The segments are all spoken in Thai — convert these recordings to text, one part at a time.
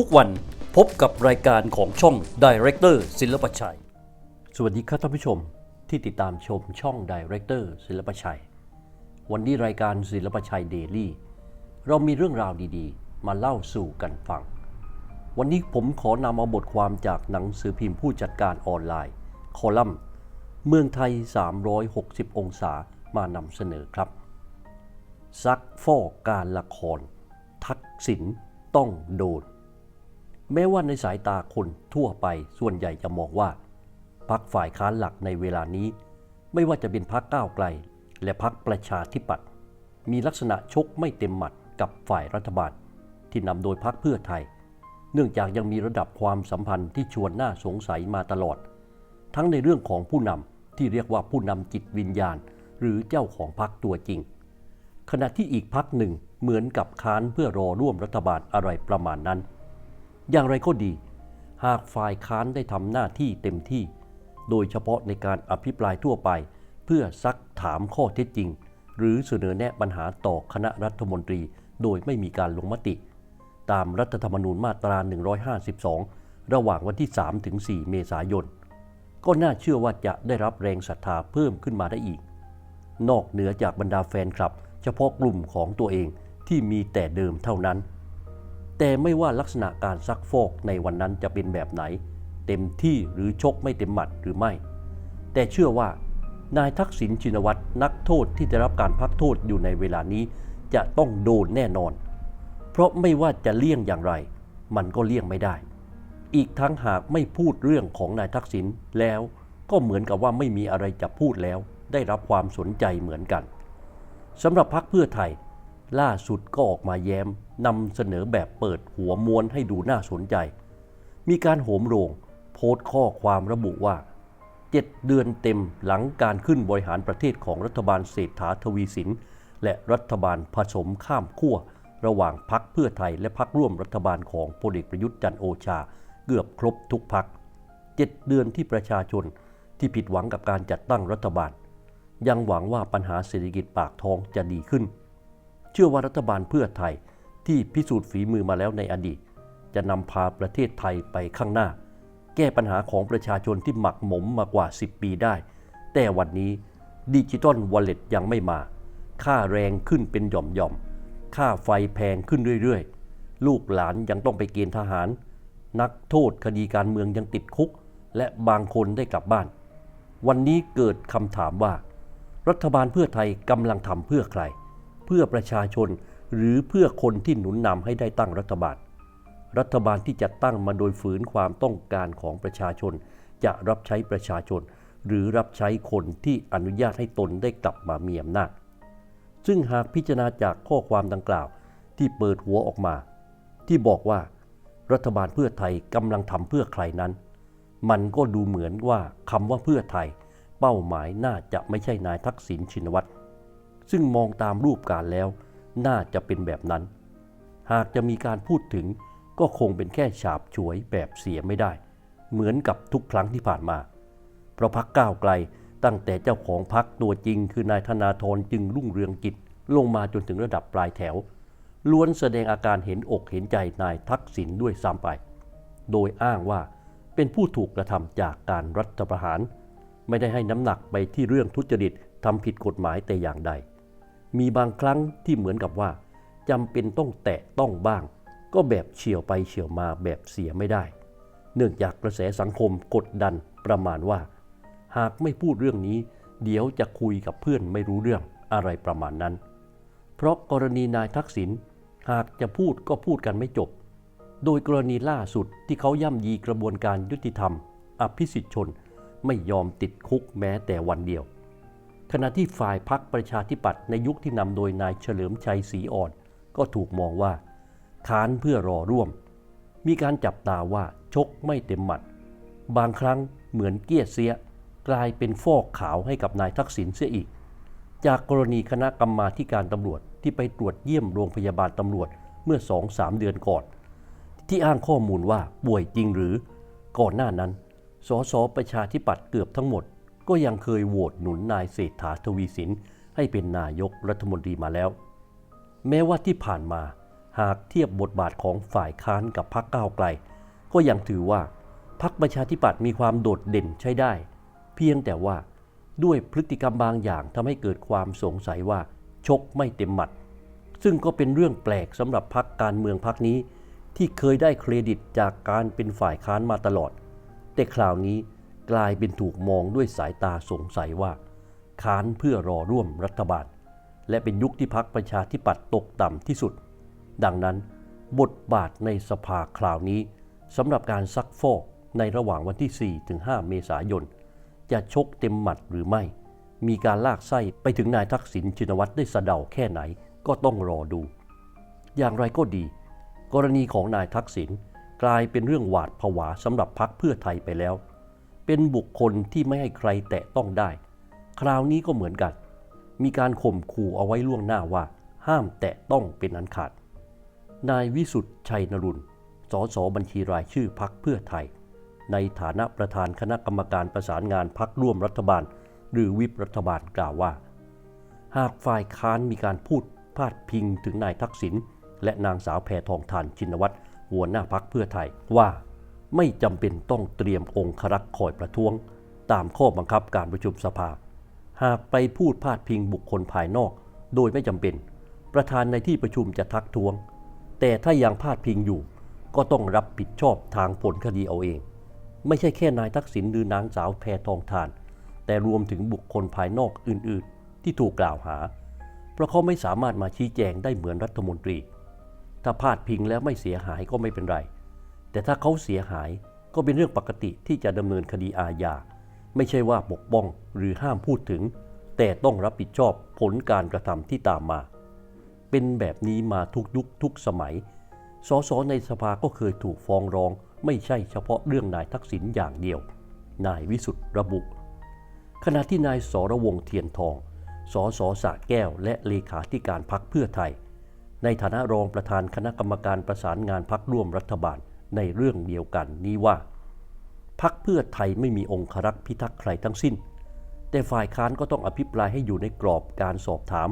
ทุกวันพบกับรายการของช่อง Director ศิลปชัย สวัสดีครับท่านผู้ชมที่ติดตามชมช่อง Director ศิลปชัย วันนี้รายการศิลปชัยเดลี่เรามีเรื่องราวดีๆ มาเล่าสู่กันฟัง วันนี้ผมขอนำเอาบทความจากหนังสือพิมพ์ผู้จัดการออนไลน์ คอลัมน์ เมืองไทย 360 องศามานำเสนอครับ ซักฟอกการละคร ทักษิณต้องโดน แม้ว่าในสายตาคนทั่วไปส่วนใหญ่จะมองว่าพักฝ่ายค้านหลักในเวลานี้ ไม่ว่าจะเป็นพักก้าวไกล และพักประชาธิปัตย์มีลักษณะชกไม่เต็มหมัดกับฝ่ายรัฐบาล ที่นำโดยพักเพื่อไทย เนื่องจากยังมีระดับความสัมพันธ์ที่ชวนน่าสงสัยมาตลอด ทั้งในเรื่องของผู้นำที่เรียกว่าผู้นำจิตวิญญาณ หรือเจ้าของพักตัวจริง ขณะที่อีกพักหนึ่งเหมือนกับค้านเพื่อรอร่วมรัฐบาลอะไรประมาณนั้น อย่างไรก็ดี หากฝ่ายค้านได้ทำหน้าที่เต็มที่ โดยเฉพาะในการอภิปรายทั่วไป เพื่อซักถามข้อเท็จจริง หรือเสนอแนะปัญหาต่อคณะรัฐมนตรี โดยไม่มีการลงมติ ตามรัฐธรรมนูญมาตรา 152 ระหว่างวันที่ 3 ถึง 4 เมษายน ก็น่าเชื่อว่าจะได้รับแรงศรัทธาเพิ่มขึ้นมาได้อีก นอกเหนือจากบรรดาแฟนคลับ เฉพาะกลุ่มของตัวเองที่มีแต่เดิมเท่านั้น แต่ไม่ว่าลักษณะการซักฟอกในวันนั้นจะเป็นแบบไหน เต็มที่หรือชกไม่เต็มหมัดหรือไม่ แต่เชื่อว่านายทักษิณชินวัตรนักโทษที่ได้รับการพักโทษอยู่ในเวลานี้จะต้องโดนแน่นอน เพราะไม่ว่าจะเลี่ยงอย่างไร มันก็เลี่ยงไม่ได้ อีกทั้งหากไม่พูดเรื่องของนายทักษิณแล้วก็เหมือนกับว่าไม่มีอะไรจะพูดแล้ว ได้รับความสนใจเหมือนกันสำหรับพักเพื่อไทย ล่าสุดก็ออกมาแย้ม นำเสนอแบบเปิดหัวม้วนให้ดูน่าสนใจ มีการโหมโรง โพสต์ข้อความระบุว่า 7 เดือนเต็มหลังการขึ้นบริหารประเทศของรัฐบาลเศรษฐาทวีสิน และรัฐบาลผสมข้ามขั้วระหว่างพักเพื่อไทยและพักร่วมรัฐบาลของพลเอกประยุทธ์จันโอชา เกือบครบทุกพัก 7 เดือนที่ประชาชนที่ผิดหวังกับการจัดตั้งรัฐบาล ยังหวังว่าปัญหาเศรษฐกิจปากท้องจะดีขึ้น เชื่อว่ารัฐบาลเพื่อไทย ที่พิสูจน์ฝีมือมาแล้วในอดีต จะนำพาประเทศไทยไปข้างหน้า แก้ปัญหาของประชาชนที่หมักหมมมากว่า 10 ปีได้ แต่วันนี้ดิจิตอลวอลเล็ตยังไม่มา ค่าแรงขึ้นเป็นหย่อมๆ ค่าไฟแพงขึ้นเรื่อยๆ ลูกหลานยังต้องไปเกณฑ์ทหาร นักโทษคดีการเมืองยังติดคุก และบางคนได้กลับบ้าน วันนี้เกิดคำถามว่า รัฐบาลเพื่อไทยกำลังทำเพื่อใคร เพื่อประชาชน หรือเพื่อคนที่หนุนนำให้ได้ตั้งรัฐบาล รัฐบาลที่จะตั้งมาโดยฝืนความต้องการของประชาชน จะรับใช้ประชาชน หรือรับใช้คนที่อนุญาตให้ตนได้กลับมามีอำนาจ ซึ่งหากพิจารณาจากข้อความดังกล่าวที่เปิดหัวออกมา ที่บอกว่า รัฐบาลเพื่อไทยกำลังทำเพื่อใครนั้น มันก็ดูเหมือนว่าคำว่าเพื่อไทย เป้าหมายน่าจะไม่ใช่นายทักษิณชินวัตรซึ่งมองตามรูปการแล้ว น่าจะเป็นแบบนั้น หากจะมีการพูดถึงก็คงเป็นแค่ฉาบฉวยแบบเสียไม่ได้ เหมือนกับทุกครั้งที่ผ่านมา เพราะพักก้าวไกลตั้งแต่เจ้าของพักตัวจริง คือนายธนาธรจึงรุ่งเรืองกิจลงมาจนถึงระดับปลายแถว ล้วนแสดงอาการเห็นอกเห็นใจนายทักษิณด้วยซ้ำไป โดยอ้างว่าเป็นผู้ถูกกระทำจากการรัฐประหาร ไม่ได้ให้น้ำหนักไปที่เรื่องทุจริตทำผิดกฎหมายแต่อย่างใด มีบางครั้งที่เหมือนกับว่าจำเป็นต้องแตะต้องบ้าง ก็แบบเฉียวไปเฉียวมาแบบเสียไม่ได้ เนื่องจากกระแสสังคมกดดันประมาณว่า หากไม่พูดเรื่องนี้ เดี๋ยวจะคุยกับเพื่อนไม่รู้เรื่องอะไรประมาณนั้น เพราะกรณีนายทักษิณหากจะพูดก็พูดกันไม่จบ โดยกรณีล่าสุดที่เขาย่ำยีกระบวนการยุติธรรม อภิสิทธิชน ไม่ยอมติดคุกแม้แต่วันเดียว ขณะที่ฝ่ายพักประชาธิปัตย์ในยุคที่นำโดยนายเฉลิมชัยศรีอ่อน ก็ถูกมองว่าค้านเพื่อรอร่วม มีการจับตาว่าชกไม่เต็มหมัด บางครั้งเหมือนเกี้ยเสีย กลายเป็นฟอกขาวให้กับนายทักษิณเสียอีก จากกรณีคณะกรรมาธิการตำรวจที่ไปตรวจเยี่ยมโรงพยาบาลตำรวจเมื่อสองสามเดือนก่อน ที่อ้างข้อมูลว่าป่วยจริงหรือ ก่อนหน้านั้น สสประชาธิปัตย์เกือบทั้งหมด ก็ยังเคยโหวตหนุนนายเศรษฐาทวีสิน ให้เป็นนายกรัฐมนตรีมาแล้ว แม้ว่าที่ผ่านมาหากเทียบบทบาทของฝ่ายค้านกับพรรคก้าวไกล ก็ยังถือว่าพรรคประชาธิปัตย์มีความโดดเด่นใช้ได้ เพียงแต่ว่าด้วยพฤติกรรมบางอย่างทำให้เกิดความสงสัยว่าชกไม่เต็มหมัด ซึ่งก็เป็นเรื่องแปลกสำหรับพรรคการเมืองพรรคนี้ ที่เคยได้เครดิตจากการเป็นฝ่ายค้านมาตลอด แต่คราวนี้ กลายเป็นถูกมองด้วยสายตาสงสัยว่า ค้านเพื่อรอร่วมรัฐบาล และเป็นยุคที่พักประชาธิปัตย์ตกต่ำที่สุด ดังนั้นบทบาทในสภาคราวนี้สำหรับการซักฟอกในระหว่างวันที่ 4-5 เมษายน จะชกเต็มหมัดหรือไม่ มีการลากไส้ไปถึงนายทักษิณชินวัตรได้สะเดาแค่ไหนก็ต้องรอดู อย่างไรก็ดี กรณีของนายทักษิณกลายเป็นเรื่องหวาดผวาสำหรับพักเพื่อไทยไปแล้ว เป็นบุคคลที่ไม่ให้ใครแตะต้องได้ คราวนี้ก็เหมือนกัน มีการข่มขู่เอาไว้ล่วงหน้าว่า ห้ามแตะต้องเป็นอันขาด นายวิสุทธ์ชัยนรุนสสบัญชีรายชื่อพักเพื่อไทย ในฐานะประธานคณะกรรมการประสานงานพักร่วมรัฐบาล หรือวิปรัฐบาลกล่าวว่า หากฝ่ายค้านมีการพูดพาดพิงถึงนายทักษิณและนางสาวแพทองทานชินวัตรหัวหน้าพักเพื่อไทยว่า ไม่จำเป็นต้องเตรียมองครักษ์คอยประท้วง ตามข้อบังคับการประชุมสภา หากไปพูดพาดพิงบุคคลภายนอก โดยไม่จำเป็น ประธานในที่ประชุมจะทักท้วง แต่ถ้ายังพาดพิงอยู่ ก็ต้องรับผิดชอบทางผลคดีเอาเอง ไม่ใช่แค่นายทักษิณหรือนางสาวแพทองทาน แต่รวมถึงบุคคลภายนอกอื่น ๆ ที่ถูกกล่าวหา เพราะเขาไม่สามารถมาชี้แจงได้เหมือนรัฐมนตรี ถ้าพาดพิงแล้วไม่เสียหายก็ไม่เป็นไร แต่ถ้าเขาเสียหายก็เป็นเรื่องปกติที่จะดำเนินคดีอาญา ไม่ใช่ว่าปกป้องหรือห้ามพูดถึง แต่ต้องรับผิดชอบผลการกระทำที่ตามมา เป็นแบบนี้มาทุกยุคทุกสมัย สสในสภาก็เคยถูกฟ้องร้อง ไม่ใช่เฉพาะเรื่องนายทักษิณอย่างเดียว นายวิสุทธ์ระบุ ขณะที่นายสรวงเทียนทอง สสสะแก้ว และเลขาธิการพักเพื่อไทย ในฐานะรองประธานคณะกรรมการประสานงานพักร่วมรัฐบาล ในเรื่องเดียวกันนี้ว่าพักเพื่อไทยไม่มีองครักษ์พิทักษ์ใครทั้งสิ้น แต่ฝ่ายค้านก็ต้องอภิปรายให้อยู่ในกรอบการสอบถาม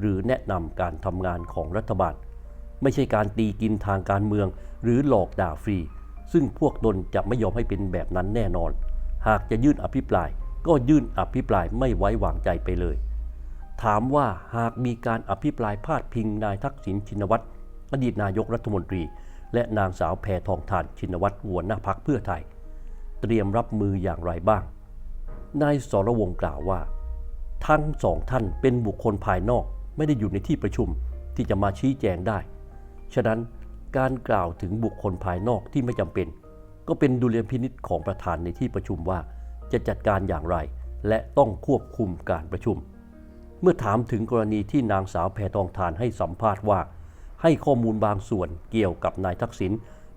หรือแนะนำการทำงานของรัฐบาล ไม่ใช่การตีกินทางการเมือง หรือหลอกด่าฟรี ซึ่งพวกตนจะไม่ยอมให้เป็นแบบนั้นแน่นอน หากจะยื่นอภิปราย ก็ยื่นอภิปรายไม่ไว้วางใจไปเลย ถามว่าหากมีการอภิปรายพาดพิงนายทักษิณชินวัตรอดีตนายกรัฐมนตรี และนางสาวแพทองทานชินวัตรหัวหน้าพักเพื่อไทย เตรียมรับมืออย่างไรบ้าง นายสรวงกล่าวว่า ทั้งสองท่านเป็นบุคคลภายนอกไม่ได้อยู่ในที่ประชุมที่จะมาชี้แจงได้ ฉะนั้นการกล่าวถึงบุคคลภายนอกที่ไม่จำเป็น ก็เป็นดุลยพินิษของประธานในที่ประชุมว่า จะจัดการอย่างไร และต้องควบคุมการประชุม เมื่อถามถึงกรณีที่นางสาวแพทองทานให้สัมภาษณ์ว่า ให้ข้อมูลบางส่วนเกี่ยวกับนายทักษิณ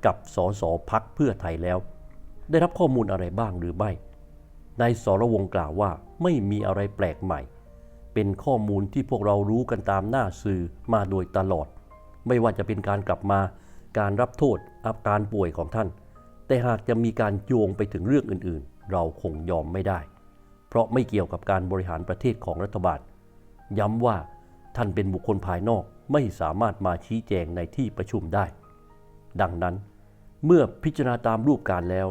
กับสสพักเพื่อไทยแล้ว ได้รับข้อมูลอะไรบ้างหรือไม่นายสรวงกล่าวว่าไม่มีอะไรแปลกใหม่ เป็นข้อมูลที่พวกเรารู้กันตามหน้าสื่อมาโดยตลอด ไม่ว่าจะเป็นการกลับมา การรับโทษอาการป่วยของท่าน แต่หากจะมีการโยงไปถึงเรื่องอื่นๆ เราคงยอมไม่ได้ เพราะไม่เกี่ยวกับการบริหารประเทศของรัฐบาล ย้ำว่าท่านเป็นบุคคลภายนอก ไม่สามารถมาชี้แจงในที่ประชุมได้ ดังนั้น เมื่อพิจารณาตามรูปการแล้ว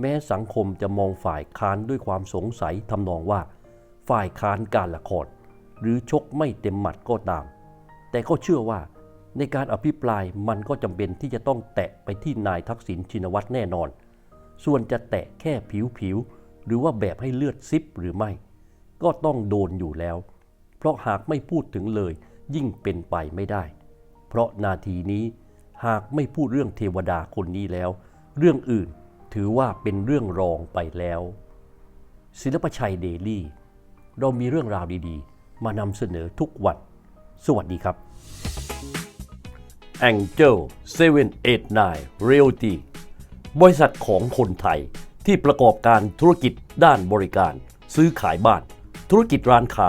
แม้สังคมจะมองฝ่ายค้านด้วยความสงสัยทำนองว่า ฝ่ายค้านการละครหรือชกไม่เต็มหมัดก็ตาม แต่ก็เชื่อว่าในการอภิปรายมันก็จำเป็นที่จะต้องแตะไปที่นายทักษิณชินวัตรแน่นอน ส่วนจะแตะแค่ผิวๆหรือว่าแบบให้เลือดซิบหรือไม่ ก็ต้องโดนอยู่แล้ว เพราะหากไม่พูดถึงเลย ยิ่งเป็นไปไม่ได้ เพราะนาทีนี้หากไม่พูดเรื่องเทวดาคนนี้แล้ว เรื่องอื่นถือว่าเป็นเรื่องรองไปแล้ว ศิลปชัยเดลี่ เรามีเรื่องราวดีๆ มานำเสนอทุกวัน สวัสดีครับ Angel 789 Realty บริษัทของคนไทยที่ประกอบการธุรกิจด้านบริการ ซื้อขายบ้าน ธุรกิจร้านค้า